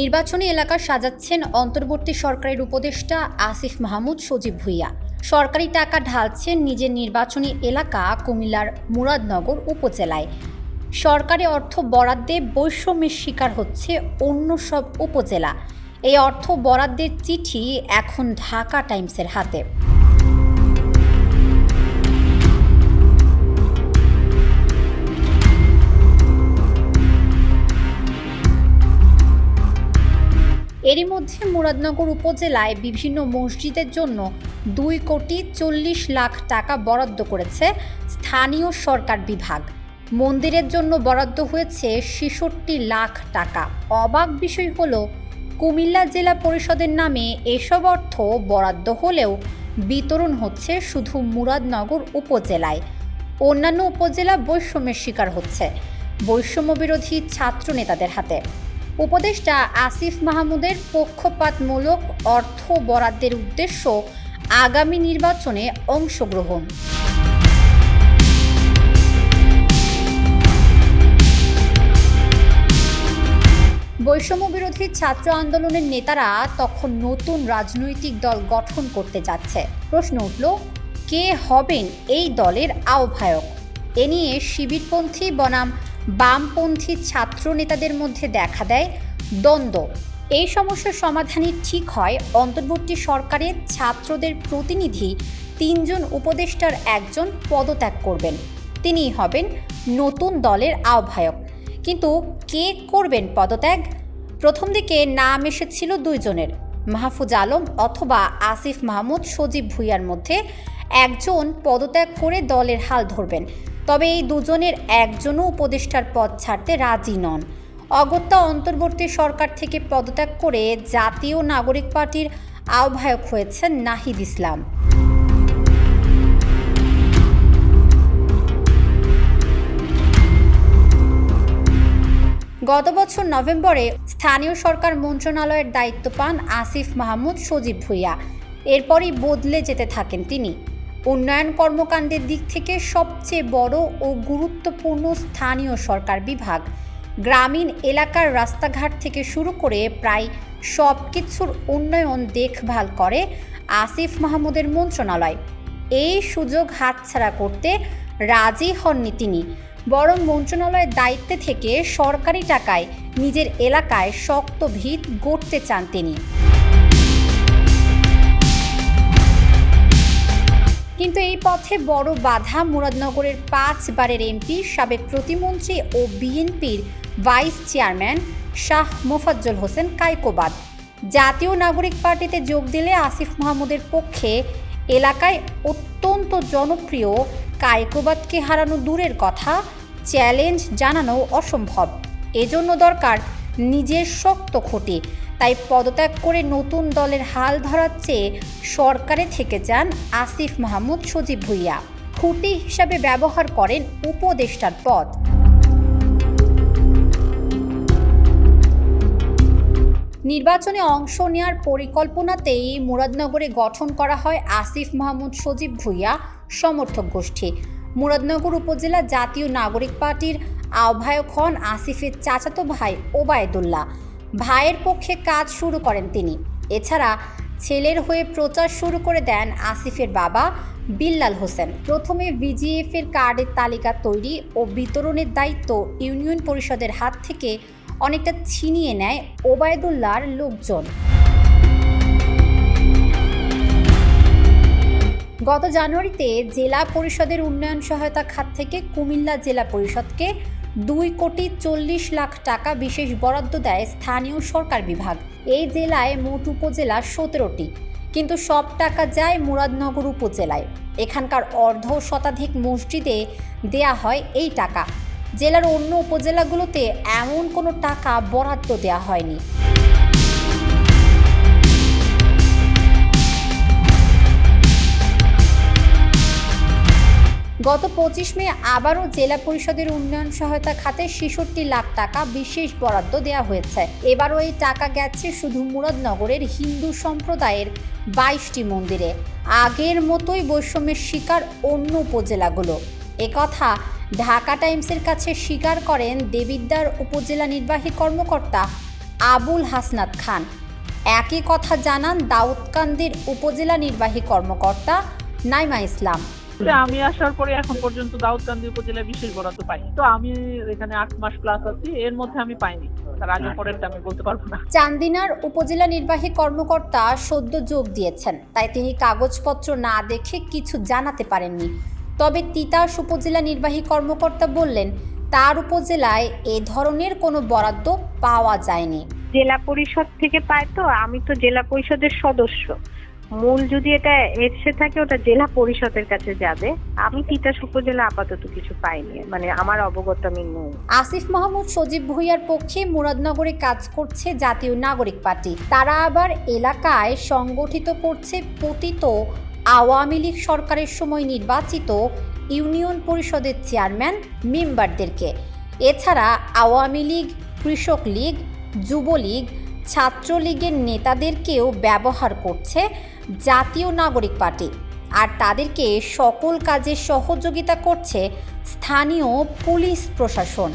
নির্বাচনী এলাকা সাজাচ্ছেন অন্তর্বর্তী সরকারের উপদেষ্টা আসিফ মাহমুদ সজীব ভুইয়া। সরকারি টাকা ঢালছেন নিজের নির্বাচনী এলাকা কুমিল্লার মুরাদনগর উপজেলায়। সরকারি অর্থ বরাদ্দে বৈষম্যের শিকার হচ্ছে অন্য সব উপজেলা। এই অর্থ বরাদ্দের চিঠি এখন ঢাকা টাইমসের হাতে। এরই মধ্যে মুরাদনগর উপজেলায় বিভিন্ন মসজিদের জন্য দুই কোটি চল্লিশ লাখ টাকা বরাদ্দ করেছে স্থানীয় সরকার বিভাগ। মন্দিরের জন্য বরাদ্দ হয়েছে ছেষট্টি লাখ টাকা। অবাক বিষয় হলো, কুমিল্লা জেলা পরিষদের নামে এসব অর্থ বরাদ্দ হলেও বিতরণ হচ্ছে শুধু মুরাদনগর উপজেলায়। অন্যান্য উপজেলা বৈষম্যের শিকার হচ্ছে। বৈষম্য বিরোধী ছাত্র নেতাদের হাতে। উপদেষ্টা আসিফ মাহমুদের পক্ষপাতমূলক অর্থ বরাদ্দের উদ্দেশ্য আগামী নির্বাচনে অংশগ্রহণ। বৈষম্য বিরোধী ছাত্র আন্দোলনের নেতারা তখন নতুন রাজনৈতিক দল গঠন করতে যাচ্ছে। প্রশ্ন উঠল, কে হবেন এই দলের আহ্বায়ক? এ নিয়ে শিবিরপন্থী বনাম বামপন্থী ছাত্র নেতাদের মধ্যে দেখা দেয় দ্বন্দ্ব। এই সমস্যার সমাধানই ঠিক হয় অন্তর্বর্তী সরকারের ছাত্রদের প্রতিনিধি তিনজন উপদেষ্টার একজন পদত্যাগ করবেন। তিনিই হবেন নতুন দলের আহ্বায়ক। কিন্তু কে করবেন পদত্যাগ? প্রথম দিকে নাম এসেছিল দুইজনের, মাহফুজ আলম অথবা আসিফ মাহমুদ সজীব ভুইয়ার মধ্যে। একজন পদত্যাগ করে দলের হাল ধরবেন। তবে এই দুজনের একজনও উপদেষ্টার পদ ছাড়তে রাজি নন। অগত্যা অন্তর্বর্তী সরকার থেকে পদত্যাগ করে জাতীয় নাগরিক পার্টির আহ্বায়ক হয়েছেন নাহিদ ইসলাম। গত বছর নভেম্বরে স্থানীয় সরকার মন্ত্রণালয়ের দায়িত্ব পান আসিফ মাহমুদ, সজীব ভুইয়া। এরপরই বদলে যেতে থাকেন তিনি। উন্নয়ন কর্মকাণ্ডের দিক থেকে সবচেয়ে বড় ও গুরুত্বপূর্ণ স্থানীয় সরকার বিভাগ। গ্রামীণ এলাকার রাস্তাঘাট থেকে শুরু করে প্রায় সব কিছুর উন্নয়ন দেখভাল করে আসিফ মাহমুদের মন্ত্রণালয়। এই সুযোগ হাতছাড়া করতে রাজি হননি তিনি। বরং মন্ত্রণালয়ের দায়িত্বে থেকে সরকারি টাকায় নিজের এলাকায় শক্ত ভিত গড়তে চান তিনি। কিন্তু এই পথে বড় বাধা মুরাদনগরের পাঁচবারের এমপি, সাবেক প্রতিমন্ত্রী ও বিএনপির ভাইস চেয়ারম্যান শাহ মোফাজ্জল হোসেন কাইকোবাদ জাতীয় নাগরিক পার্টিতে যোগ দিলে আসিফ মাহমুদের পক্ষে এলাকায় অত্যন্ত জনপ্রিয় কায়কোবাদকে হারানো দূরের কথা, চ্যালেঞ্জ জানানো অসম্ভব। এজন্য দরকার নিজের শক্ত খুঁটি। তাই পদত্যাগ করে নতুন দলের হাল ধরার চেয়ে সরকারে থেকে যান আসিফ মাহমুদ সজীব ভুইয়া। খুঁটি হিসাবে ব্যবহার করেন উপদেষ্টার পদ। নির্বাচনে অংশ নেওয়ার পরিকল্পনাতেই মুরাদনগরে গঠন করা হয় আসিফ মাহমুদ সজীব ভুইয়া, সমর্থক গোষ্ঠী। মুরাদনগর উপজেলা জাতীয় নাগরিক পার্টির আহ্বায়ক হন আসিফের চাচাতো ভাই ওবায়দুল্লাহ। ভাইয়ের পক্ষে কাজ শুরু করেন তিনি। এছাড়া ছেলের হয়ে প্রচার শুরু করে দেন আসিফের বাবা বিল্লাল হোসেন। প্রথমে ভিজিএফ এর কার্ডের তালিকা তৈরি ও বিতরণের দায়িত্ব ইউনিয়ন পরিষদের হাত থেকে অনেকটা ছিনিয়ে নেয় ওবায়দুল্লাহর লোকজন। গত জানুয়ারিতে জেলা পরিষদের উন্নয়ন সহায়তা খাত থেকে কুমিল্লা জেলা পরিষদকে দুই কোটি চল্লিশ লাখ টাকা বিশেষ বরাদ্দ দেয় স্থানীয় সরকার বিভাগ। এই জেলায় মোট উপজেলা সতেরোটি। কিন্তু সব টাকা যায় মুরাদনগর উপজেলায়। এখানকার অর্ধ শতাধিক মসজিদে দেয়া হয় এই টাকা। জেলার অন্য উপজেলাগুলোতে এমন কোনো টাকা বরাদ্দ দেয়া হয়নি। গত পঁচিশ মে আবারও জেলা পরিষদের উন্নয়ন সহায়তা খাতে ছেষট্টি লাখ টাকা বিশেষ বরাদ্দ দেওয়া হয়েছে। এবারও এই টাকা গেছে শুধু মুরাদনগরের হিন্দু সম্প্রদায়ের বাইশটি মন্দিরে। আগের মতোই বৈষম্যের শিকার অন্য উপজেলাগুলো। একথা ঢাকা টাইমসের কাছে স্বীকার করেন দেবিদ্বার উপজেলা নির্বাহী কর্মকর্তা আবুল হাসনাত খান। একই কথা জানান দাউদকান্দির উপজেলা নির্বাহী কর্মকর্তা নাইমা ইসলাম। আমি আসার পরে এখন পর্যন্ত দাউদকান্দি উপজেলা বিশেষ বরাদ্দ পাই তো আমি এখানে আট মাস প্লাস আছি এর মধ্যে আমি পাইনি। তার আগে পরেরটা আমি বলতে পারব না। চান্দিনার উপজেলা নির্বাহী কর্মকর্তা সদ্য যোগ দিয়েছেন তাই তিনি কাগজপত্র না দেখে কিছু জানাতে পারেননি। তবে তিতাস উপজেলা নির্বাহী কর্মকর্তা বললেন তার উপজেলায় এ ধরনের কোনো বরাদ্দ পাওয়া যায়নি। জেলা পরিষদ থেকে পায় তো আমি তো জেলা পরিষদের সদস্য। মূল যদি এটা এসে থাকে, ওটা জেলা পরিষদের কাছে যাবে। আমি তিতাস উপজেলা আপাতত কিছু পাইনি মানে আমার অবগত আমি নই। আসিফ মাহমুদ, সজীব ভুইয়ার পক্ষে মুরাদনগরে কাজ করছে জাতীয় নাগরিক পার্টি। তারা আবার এলাকায় সংগঠিত করছে পতিত আওয়ামী লীগ সরকারের সময় নির্বাচিত ইউনিয়ন পরিষদের চেয়ারম্যান মেম্বারদেরকে। এছাড়া আওয়ামী লীগ, কৃষক লীগ যুবলীগ ছাত্রলীগের নেতাদেরকেও ব্যবহার করছে জাতীয় নাগরিক পার্টি। আর তাদেরকে সকল কাজে সহযোগিতা করছে স্থানীয় পুলিশ প্রশাসন।